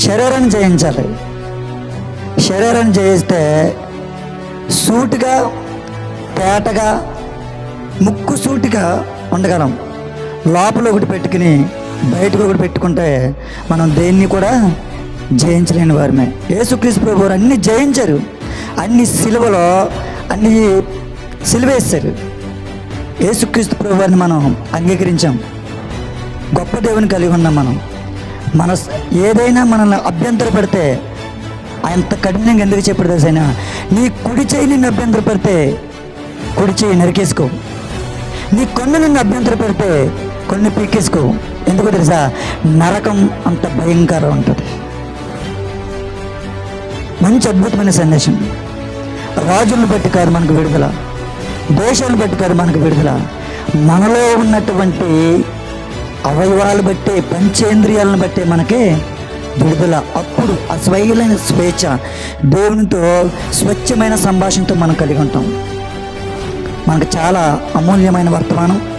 శరీరాన్ని జయించాలి. శరీరాన్ని జయిస్తే సూటిగా తేటగా ముక్కు సూటిగా ఉండగలం. లోపల ఒకటి పెట్టుకుని బయటకు ఒకటి పెట్టుకుంటే మనం దేన్ని కూడా జయించలేని వారమే. యేసుక్రీస్తు ప్రభు వారు అన్ని జయించారు. అన్ని సిలువలో అన్ని సిలువేస్తారు యేసుక్రీస్తు ప్రభు వారిని మనం అంగీకరించాం. గొప్ప దేవుని కలిగి ఉన్నాం మనం. మన ఏదైనా మనల్ని అభ్యంతర పెడితే అంత కఠినంగా ఎందుకు చెప్పాడు తెలుసా నీ కుడి చేయి నిన్ను అభ్యంతర పెడితే కుడి చేయి నరికేసుకో. నీ కొన్ని నిన్ను అభ్యంతర పెడితే కొన్ని పీకేసుకో. ఎందుకు తెలుసా? నరకం అంత భయంకరం ఉంటుంది మంచి అద్భుతమైన సందేశం. రాజులను బట్టి కాదు మనకు విడుదల. దేశాలను బట్టి కాదు మనకు విడుదల. మనలో ఉన్నటువంటి అవయవాలు బట్టే పంచేంద్రియాలను బట్టే మనకి విడుదల. అప్పుడు అస్వైలైన స్వేచ్ఛ దేవునితో స్వచ్ఛమైన సంభాషణతో మనం కలిగి ఉంటాం. మనకు చాలా అమూల్యమైన వర్తమానం.